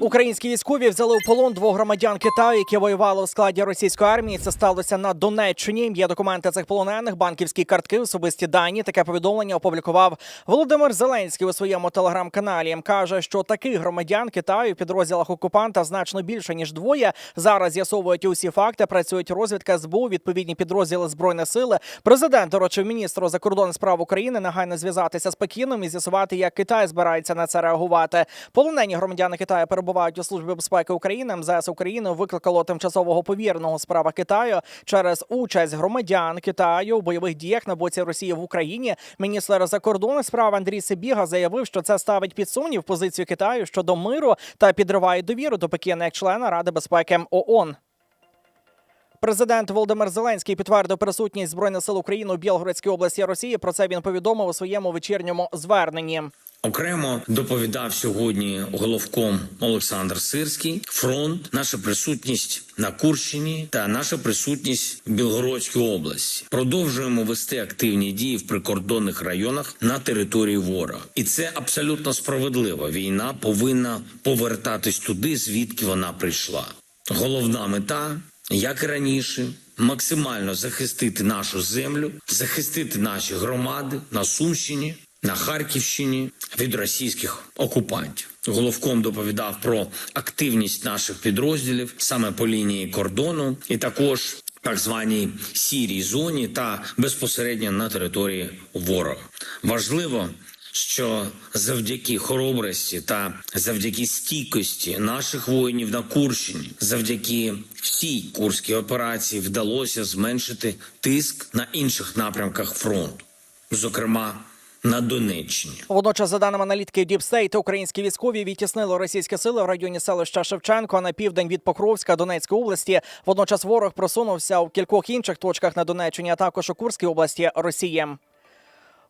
Українські військові взяли в полон двох громадян Китаю, які воювали у складі російської армії. Це сталося на Донеччині. Є документи цих полонених, банківські картки, особисті дані. Таке повідомлення опублікував Володимир Зеленський у своєму телеграм-каналі. каже, що таких громадян Китаю в підрозділах окупанта значно більше ніж двоє. Зараз з'ясовують усі факти. Працюють розвідка СБУ, відповідні підрозділи збройних сили. Президент доручив міністру закордонних справ України негайно зв'язатися з Пекіном і з'ясувати, як Китай збирається на це реагувати. Полонені громадяни Китаю перебувають у службі безпеки України. МЗС України викликало тимчасового повіреного у справах Китаю через участь громадян Китаю у бойових діях на боці Росії в Україні. Міністр закордонних справ Андрій Сибіга заявив, що це ставить під сумнів позицію Китаю щодо миру та підриває довіру до Пекіна як члена Ради безпеки ООН. Президент Володимир Зеленський підтвердив присутність збройних сил України у Білгородській області Росії. Про це він повідомив у своєму вечірньому зверненні. Окремо доповідав сьогодні головком Олександр Сирський. Фронт, наша присутність на Курщині та наша присутність в Білгородській області. Продовжуємо вести активні дії в прикордонних районах на території ворога, і це абсолютно справедливо. Війна повинна повертатись туди, звідки вона прийшла. Головна мета, як і раніше. Максимально захистити нашу землю, захистити наші громади на Сумщині, на Харківщині від російських окупантів. Головком доповідав про активність наших підрозділів саме по лінії кордону, і також так званій сірій зоні та безпосередньо на території ворога. Важливо. Що завдяки хоробрості та завдяки стійкості наших воїнів на Курщині, завдяки всій курській операції вдалося зменшити тиск на інших напрямках фронту, зокрема на Донеччині. Водночас, за даними аналітики State, українські військові відтіснили російські сили в районі селища Шевченко на південь від Покровська Донецької області. Водночас ворог просунувся в кількох інших точках на Донеччині, а також у Курській області Росії.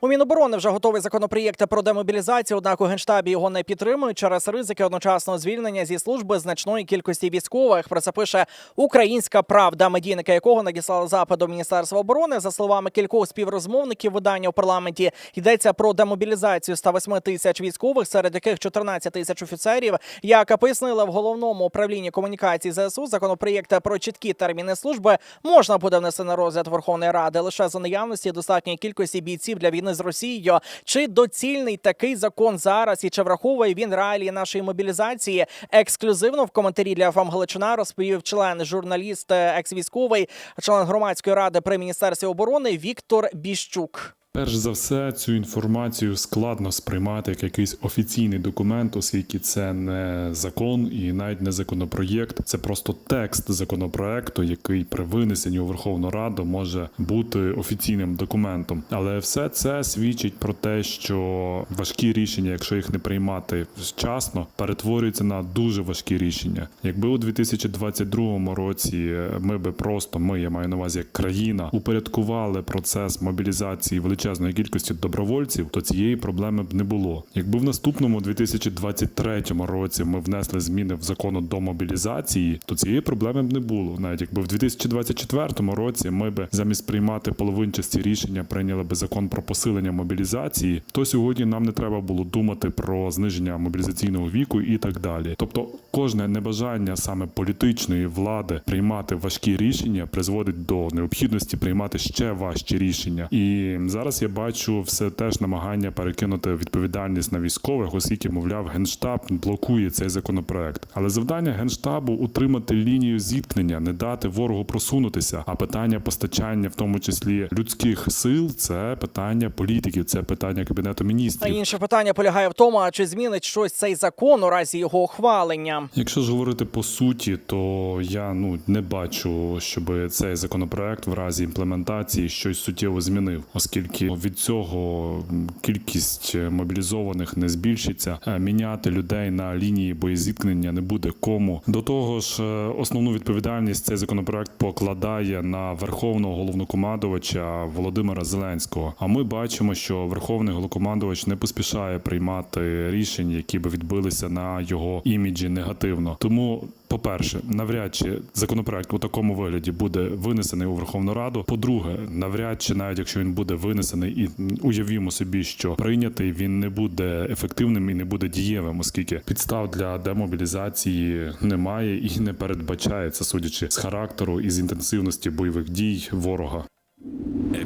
У Міноборони вже готовий законопроєкт про демобілізацію, однак у генштабі його не підтримують через ризики одночасного звільнення зі служби значної кількості військових. Про це пише Українська Правда, медійника якого надіслали запит до Міністерства оборони. За словами кількох співрозмовників видання у парламенті йдеться про демобілізацію 108 тисяч військових, серед яких 14 тисяч офіцерів. Як пояснили в головному управлінні комунікації ЗСУ, законопроєкт про чіткі терміни служби можна буде внести на розгляд Верховної Ради лише за наявності достатньої кількості бійців для війни з Росією. Чи доцільний такий закон зараз і чи враховує він реалії нашої мобілізації? Ексклюзивно в коментарі для ФАМ Галичина розповів член журналіст, е, екс-військовий, член громадської ради при міністерстві оборони Віктор Біщук. Перш за все, цю інформацію складно сприймати як якийсь офіційний документ, оскільки це не закон і навіть не законопроєкт. Це просто текст законопроекту, який при винесенні у Верховну Раду може бути офіційним документом. Але все це свідчить про те, що важкі рішення, якщо їх не приймати вчасно, перетворюються на дуже важкі рішення. Якби у 2022 році ми би просто ми, я маю на увазі як країна, упорядкували процес мобілізації величезної кількості добровольців, то цієї проблеми б не було. Якби в наступному 2023 році ми внесли зміни в закону до мобілізації, то цієї проблеми б не було. Навіть якби в 2024 році ми би замість приймати половинчасті рішення прийняли би закон про посилення мобілізації, то сьогодні нам не треба було думати про зниження мобілізаційного віку і так далі. Тобто, кожне небажання саме політичної влади приймати важкі рішення призводить до необхідності приймати ще важчі рішення. І зараз я бачу все теж намагання перекинути відповідальність на військових, оскільки, мовляв, генштаб блокує цей законопроект. Але завдання генштабу утримати лінію зіткнення, не дати ворогу просунутися. А питання постачання, в тому числі людських сил, це питання політиків, це питання кабінету міністрів. інше питання полягає в тому, а чи змінить щось цей закон у разі його ухвалення. Якщо ж говорити по суті, то я ну не бачу, щоб цей законопроект в разі імплементації щось суттєво змінив, оскільки від цього кількість мобілізованих не збільшиться. Е, Міняти людей на лінії боєзіткнення не буде кому. До того ж, е, основну відповідальність цей законопроект покладає на верховного головнокомандувача Володимира Зеленського. А ми бачимо, що верховний головнокомандувач не поспішає приймати рішення, які би відбилися на його іміджі негативно. Тому По-перше, навряд чи законопроект у такому вигляді буде винесений у Верховну Раду. По-друге, навряд чи навіть якщо він буде винесений, і уявімо собі, що прийнятий він не буде ефективним і не буде дієвим, оскільки підстав для демобілізації немає і не передбачається, судячи з характеру і з інтенсивності бойових дій ворога.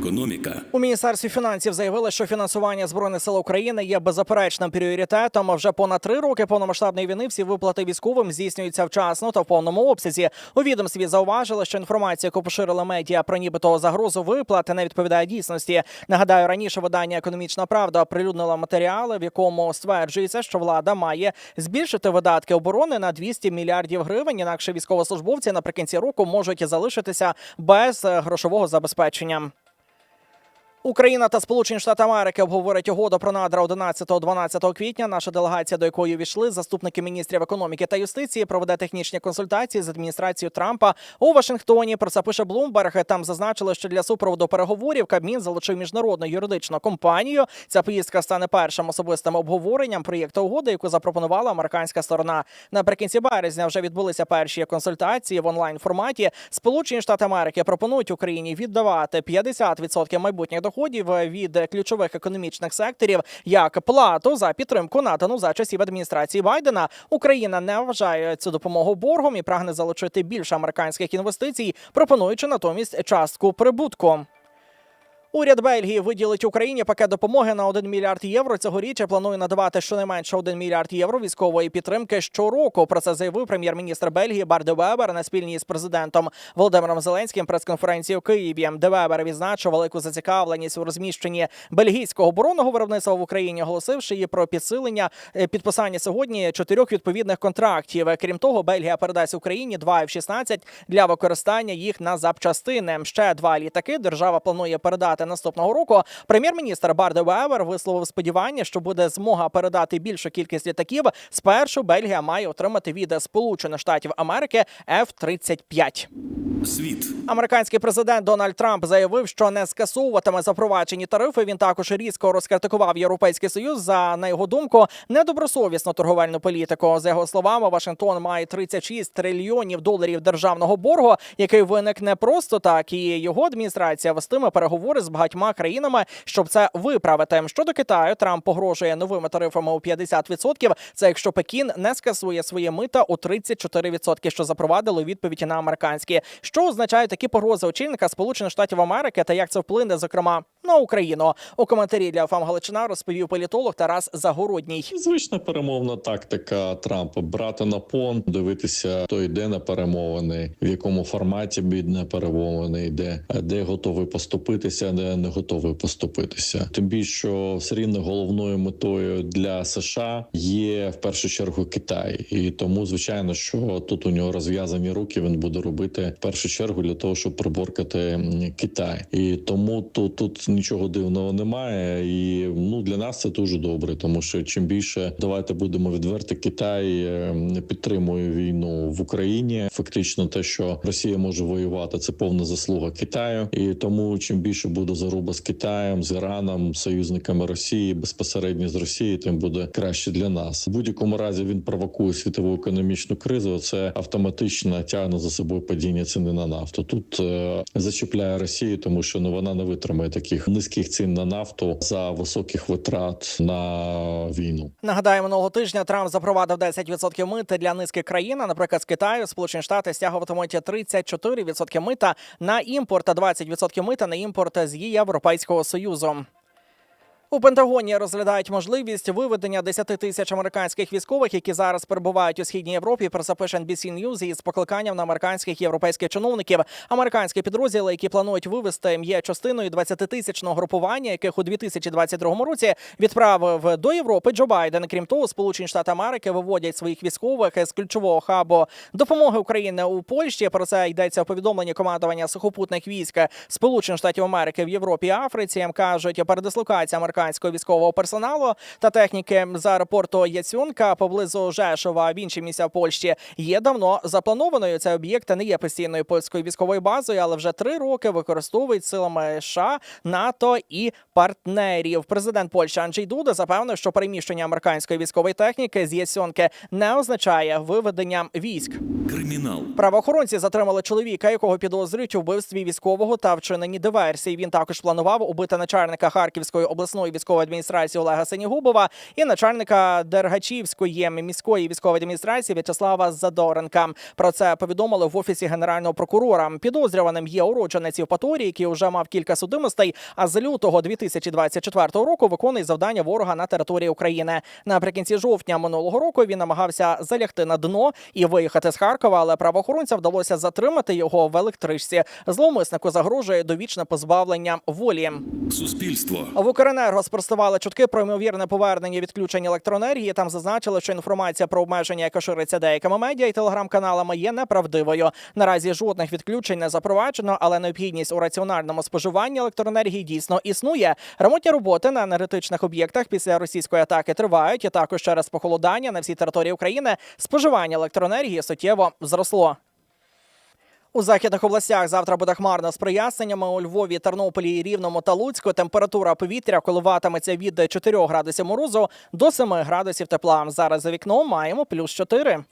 Економіка. У міністерстві фінансів заявили, що фінансування збройних сил України є беззаперечним пріоритетом. Вже понад три роки повномасштабної війни всі виплати військовим здійснюються вчасно та в повному обсязі. У відомстві зауважили, що інформація, яку поширили медіа про нібито загрозу виплат, не відповідає дійсності. Нагадаю, раніше видання Економічна Правда оприлюднило матеріали, в якому стверджується, що влада має збільшити видатки оборони на 200 мільярдів гривень. Інакше військовослужбовці наприкінці року можуть залишитися без е, грошового забезпечення. Україна та Сполучені Штати Америки обговорять угоду про надра 11-12 квітня. Наша делегація, до якої війшли заступники міністрів економіки та юстиції, проведе технічні консультації з адміністрацією Трампа у Вашингтоні. Про це пише Блумберг. Там зазначили, що для супроводу переговорів Кабмін залучив міжнародну юридичну компанію. Ця поїздка стане першим особистим обговоренням проєкту угоди, яку запропонувала американська сторона. Наприкінці березня вже відбулися перші консультації в онлайн форматі. Сполучені Штати Америки пропонують Україні віддавати 50% майбутніх доходів від ключових економічних секторів як плату за підтримку надану за часів адміністрації Байдена. Україна не вважає цю допомогу боргом і прагне залучити більше американських інвестицій, пропонуючи натомість частку прибутку. Уряд Бельгії виділить Україні пакет допомоги на 1 мільярд євро. Цьогоріч планує надавати щонайменше 1 мільярд євро військової підтримки щороку. Про це заявив прем'єр-міністр Бельгії Барде Вебер на спільній з президентом Володимиром Зеленським прес-конференції у Києві. Де Вебер відзначив велику зацікавленість у розміщенні бельгійського оборонного виробництва в Україні, оголосивши її про підсилення е, підписання сьогодні чотирьох відповідних контрактів. Крім того, Бельгія передасть Україні два F-16 для використання їх на запчастини. Ще два літаки держава планує передати наступного року. Прем'єр-міністр Барде Вебер висловив сподівання, що буде змога передати більшу кількість літаків. Спершу Бельгія має отримати від Сполучених Штатів Америки F-35. Світ. Американський президент Дональд Трамп заявив, що не скасовуватиме запроваджені тарифи. Він також різко розкритикував Європейський Союз за на його думку недобросовісну торговельну політику. За його словами, Вашингтон має 36 трильйонів доларів державного боргу, який виник не просто так. І його адміністрація вестиме переговори з багатьма країнами, щоб це виправити. Щодо Китаю, Трамп погрожує новими тарифами у 50%. Це якщо Пекін не скасує свої мита у 34%, що запровадили у відповідь на американські. Що означають такі погрози очільника Сполучених Штатів Америки та як це вплине, зокрема, на Україну? У коментарі для ФАМ Галичина розповів політолог Тарас Загородній. Звична перемовна тактика Трампа брати на понт, дивитися, хто йде на перемовини, в якому форматі бідне перемовини йде, де готовий поступитися, де не готовий поступитися. Тим більше що все рівно головною метою для США є в першу чергу Китай, і тому звичайно, що тут у нього розв'язані руки. Він буде робити в першу чергу для того, щоб приборкати Китай, і тому тут, тут нічого дивного немає. І ну для нас це дуже добре, тому що чим більше давайте будемо відверти, Китай е, підтримує війну в Україні. Фактично, те, що Росія може воювати, це повна заслуга Китаю, і тому чим більше буде заруба з Китаєм, з Іраном, союзниками Росії, безпосередньо з Росії, тим буде краще для нас. В будь-якому разі він провокує світову економічну кризу. Це автоматично тягне за собою падіння ціни на нафту. Тут е, зачіпляє Росію, тому що ну вона не витримає таких низьких цін на нафту за високих витрат на війну. Нагадаю, минулого тижня Трамп запровадив 10% мити для низки країн. А, Наприклад, з Китаю Сполучені Штати стягуватимуть 34% мита на імпорт та 20% мита на імпорт з Європейського союзу. У Пентагоні розглядають можливість виведення 10 тисяч американських військових, які зараз перебувають у східній Європі. Про це пише NBC News із покликанням на американських і європейських чиновників. Американські підрозділи, які планують вивести, є частиною 20-тисячного групування, яких у 2022 році відправив до Європи Джо Байден. Крім того, Сполучені Штати Америки виводять своїх військових з ключового хабу допомоги України у Польщі. Про це йдеться у повідомленні командування сухопутних військ Сполучених Штатів Америки в Європі і Африці. кажуть, передислокація американських американського військового персоналу та техніки з аеропорту Яцюнка поблизу Жешова в інші місця Польщі є давно запланованою. Цей об'єкт не є постійною польською військовою базою, але вже три роки використовують силами США, НАТО і партнерів. Президент Польщі Анджей Дуда запевнив, що переміщення американської військової техніки з Ясьонки не означає виведення військ. Кримінал. Правоохоронці затримали чоловіка, якого підозрюють у вбивстві військового та вчиненні диверсії. Він також планував убити начальника Харківської обласної військової адміністрації Олега Сенігубова і начальника Дергачівської міської військової адміністрації В'ячеслава Задоренка. Про це повідомили в офісі генерального прокурора. Підозрюваним є уродженець Євпаторії, який вже мав кілька судимостей. А з лютого 2024 року виконує завдання ворога на території України. Наприкінці жовтня минулого року він намагався залягти на дно і виїхати з Харкова, але правоохоронцям вдалося затримати його в електричці. Зловмиснику загрожує довічне позбавлення волі. Суспільство. В Укренерго спростували чутки про ймовірне повернення відключення електроенергії. Там зазначили, що інформація про обмеження, яка шириться деякими медіа і телеграм-каналами, є неправдивою. Наразі жодних відключень не запроваджено, але необхідність у раціональному споживанні електроенергії дійсно існує. Ремонтні роботи на енергетичних об'єктах після російської атаки тривають. І також через похолодання на всій території України споживання електроенергії суттєво зросло. У західних областях завтра буде хмарно з проясненнями. У Львові, Тернополі, Рівному та Луцьку температура повітря коливатиметься від 4 градусів морозу до 7 градусів тепла. Зараз за вікном маємо плюс 4.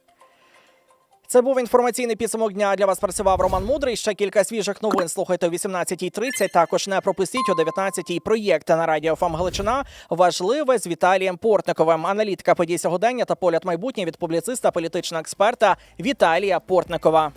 Це був інформаційний підсумок дня. Для вас працював Роман Мудрий. Ще кілька свіжих новин слухайте о 18.30. Також не пропустіть о 19.00 проєкти на радіо ФАМ Галичина. Важливе з Віталієм Портниковим. Аналітика подій сьогодення та погляд майбутнє від публіциста, політичного експерта Віталія Портникова.